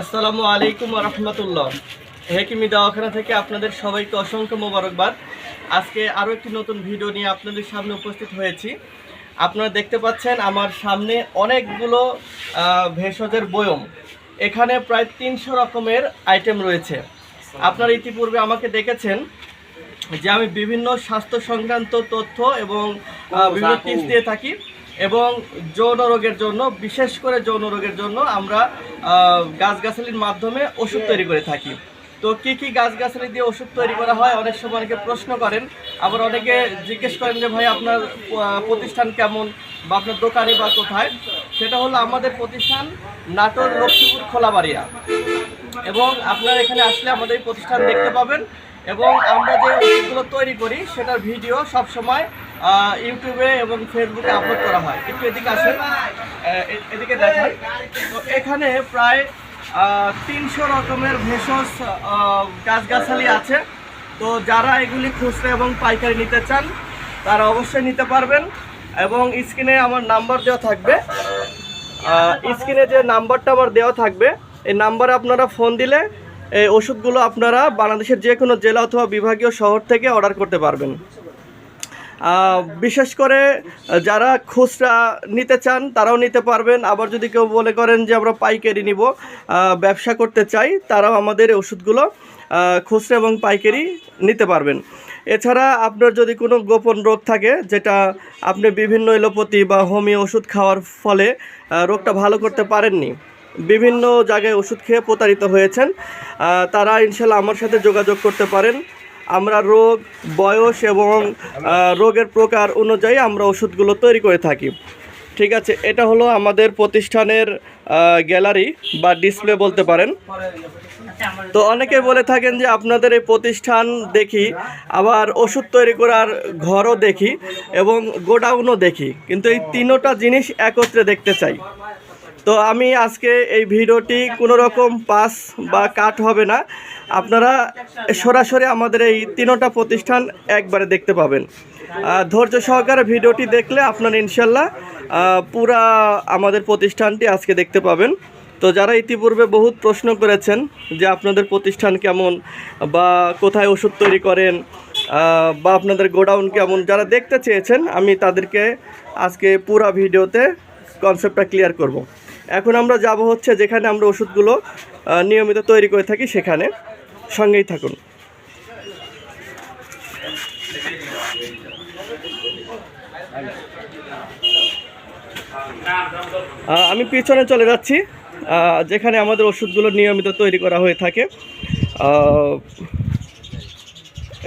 আসসালামু আলাইকুম রহমতুল্লাহ। হেকিমি দাওয়াখানা থেকে আপনাদের সবাইকে অসংখ্য মোবারকবাদ। আজকে আরও একটি নতুন ভিডিও নিয়ে আপনাদের সামনে উপস্থিত হয়েছি। আপনারা দেখতে পাচ্ছেন আমার সামনে অনেকগুলো ভেষজের বয়ম। এখানে প্রায় তিনশো রকমের আইটেম রয়েছে। আপনারা ইতিপূর্বে আমাকে দেখেছেন যে আমি বিভিন্ন স্বাস্থ্য সংক্রান্ত তথ্য এবং বিভিন্ন টিপস দিয়ে থাকি। এবং যৌন রোগের জন্য, বিশেষ করে যৌন রোগের জন্য আমরা গাছগাছালির মাধ্যমে ওষুধ তৈরি করে থাকি। তো কি কি গাছগাছালি দিয়ে ওষুধ তৈরি করা হয়? অনেক সময় অনেকে প্রশ্ন করেন। আবার অনেকে জিজ্ঞেস করেন যে, ভাই, আপনার প্রতিষ্ঠান কেমন? বা আপনার দোকানে বা কোথায়? সেটা হলো আমাদের প্রতিষ্ঠান নাটোর লক্ষ্মীপুর খোলাবাড়িয়া। এবং আপনারা এখানে আসলে আমাদের প্রতিষ্ঠান দেখতে পাবেন। এবং আমরা যে ওষুধগুলো তৈরি করি, সেটার ভিডিও সব সময় ইউটিউবে এবং ফেসবুকে আপলোড করা হয়। একটু এদিকে আসেন। এদিকে দেখেন। তো এখানে প্রায় তিনশো রকমের ভেষজ গাছগাছালি আছে। তো যারা এগুলি খুচরা এবং পাইকারি নিতে চান, তারা অবশ্যই নিতে পারবেন। এবং স্ক্রিনে আমার নাম্বার দেওয়া থাকবে। স্ক্রিনে যে নাম্বারটা আমার দেওয়া থাকবে, এই নাম্বারে আপনারা ফোন দিলে এই ওষুধগুলো আপনারা বাংলাদেশের যে কোনো জেলা অথবা বিভাগীয় শহর থেকে অর্ডার করতে পারবেন। বিশেষ করে যারা খুচরা নিতে চান, তারাও নিতে পারবেন। আবার যদি কেউ বলে করেন যে আমরা পাইকারি নিব ব্যবসা করতে চাই, তারাও আমাদের ওষুধগুলো খুচরা এবং পাইকারি নিতে পারবেন। এছাড়া আপনার যদি কোনো গোপন রোগ থাকে, যেটা আপনি বিভিন্ন এলোপতি বা হোমিও ওষুধ খাওয়ার ফলে রোগটা ভালো করতে পারেননি, বিভিন্ন জায়গায় ওষুধ খেয়ে প্রতারিত হয়েছেন তারা ইনশাল্লাহ আমার সাথে যোগাযোগ করতে পারেন। আমরা রোগ, বয়স এবং রোগের প্রকার অনুযায়ী আমরা ওষুধগুলো তৈরি করে থাকি। ঠিক আছে, এটা হলো আমাদের প্রতিষ্ঠানের গ্যালারি বা ডিসপ্লে বলতে পারেন। তো অনেকে বলে থাকেন যে আপনাদের এই প্রতিষ্ঠান দেখি, আবার ওষুধ তৈরি করার ঘরও দেখি এবং গোডাউনও দেখি। কিন্তু এই তিনোটা জিনিস একত্রে দেখতে চাই। তো আমি আজকে এই ভিডিওটি কোনো রকম পাস বা কাট হবে না। আপনারা সরাসরি আমাদের এই তিনোটা প্রতিষ্ঠান একবারে দেখতে পাবেন। ধৈর্য সহকারে ভিডিওটি দেখলে আপনারা ইনশাল্লাহ পুরা আমাদের প্রতিষ্ঠানটি আজকে দেখতে পাবেন। তো যারা ইতিপূর্বে বহুত প্রশ্ন করেছেন যে আপনাদের প্রতিষ্ঠান কেমন বা কোথায় ওষুধ তৈরি করেন বা আপনাদের গোডাউন কেমন, যারা দেখতে চেয়েছেন, আমি তাদেরকে আজকে পুরা ভিডিওতে কনসেপ্টটা ক্লিয়ার করব। এখন আমরা যাব হচ্ছে যেখানে আমরা ওষুধগুলো নিয়মিত তৈরি করে থাকি সেখানে। সঙ্গেই থাকুন। আমি পিছনে চলে যাচ্ছি। যেখানে আমাদের ওষুধগুলো নিয়মিত তৈরি করা হয়ে থাকে।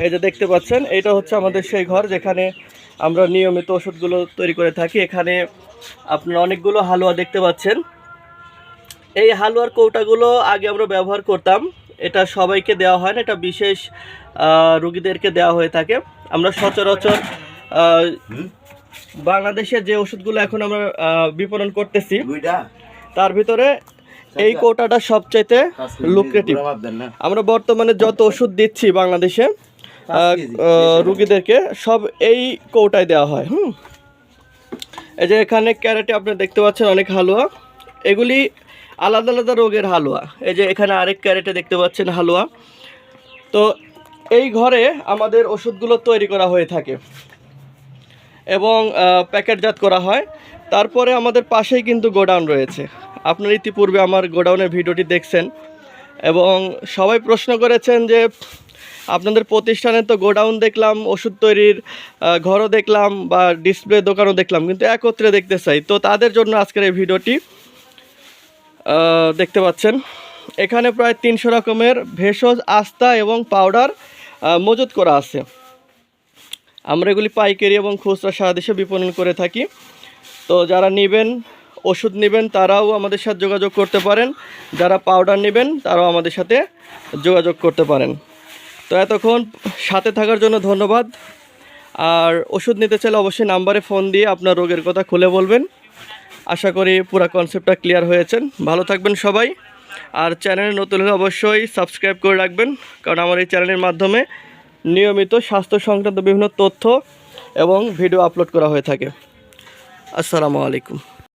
এই যে দেখতে পাচ্ছেন এটা হচ্ছে আমাদের সেই ঘর যেখানে আমরা নিয়মিত ওষুধগুলো তৈরি করে থাকি। এখানে আপনারা অনেকগুলো হালুয়া দেখতে পাচ্ছেন। এই হালুয়ার কৌটাগুলো আগে আমরা ব্যবহার করতাম। এটা সবাইকে দেওয়া হয় না এটা বিশেষ রুগীদেরকে দেওয়া হয়ে থাকে। আমরা সচরাচর বাংলাদেশে যে ওষুধগুলো এখন আমরা বিপণন করতেছি তার ভিতরে এই কৌটাটা সবচাইতে লুক্রেটিভ আমরা বর্তমানে যত ওষুধ দিচ্ছি বাংলাদেশে রুগীদেরকে সব এই কৌটায় দেওয়া হয় হুম? এই যে এখানে ক্যারেটে আপনি দেখতে পাচ্ছেন অনেক হালুয়া। এগুলি আলাদা আলাদা রোগের হালুয়া। এই যে এখানে আরেক ক্যারেটে দেখতে পাচ্ছেন হালুয়া। তো এই ঘরে আমাদের ওষুধগুলো তৈরি করা হয়ে থাকে এবং প্যাকেটজাত করা হয়। তারপরে আমাদের পাশেই কিন্তু গোডাউন রয়েছে। আপনার ইতিপূর্বে আমার গোডাউনের ভিডিওটি দেখছেন এবং সবাই প্রশ্ন করেছেন যে আপনাদের প্রতিষ্ঠানে তো গোডাউন দেখলাম, ওষুধ তৈরির ঘরও দেখলাম বা ডিসপ্লে দোকানও দেখলাম, কিন্তু একত্রে দেখতে চাই। তো তাদের জন্য আজকের এই ভিডিওটি দেখতে পাচ্ছেন। এখানে প্রায় তিনশো রকমের ভেষজ আস্তা এবং পাউডার মজুত করা আছে। আমরা এগুলি পাইকারি এবং খুচরা সারা দেশে বিপণন করে থাকি। তো যারা নেবেন, ওষুধ নেবেন, তারাও আমাদের সাথে যোগাযোগ করতে পারেন। যারা পাউডার নেবেন, তারাও আমাদের সাথে যোগাযোগ করতে পারেন। তো এতক্ষণ সাথে থাকার জন্য ধন্যবাদ। আর ওষুধ নিতে চাইলে অবশ্যই নাম্বারে ফোন দিয়ে আপনার রোগের কথা খুলে বলবেন। আশা করি পুরো কনসেপ্টটা ক্লিয়ার হয়েছেন। ভালো থাকবেন সবাই। আর চ্যানেলে নতুন হলে অবশ্যই সাবস্ক্রাইব করে রাখবেন। কারণ আমার এই চ্যানেলের মাধ্যমে নিয়মিত স্বাস্থ্য সংক্রান্ত বিভিন্ন তথ্য এবং ভিডিও আপলোড করা হয়ে থাকে। আসসালামু আলাইকুম।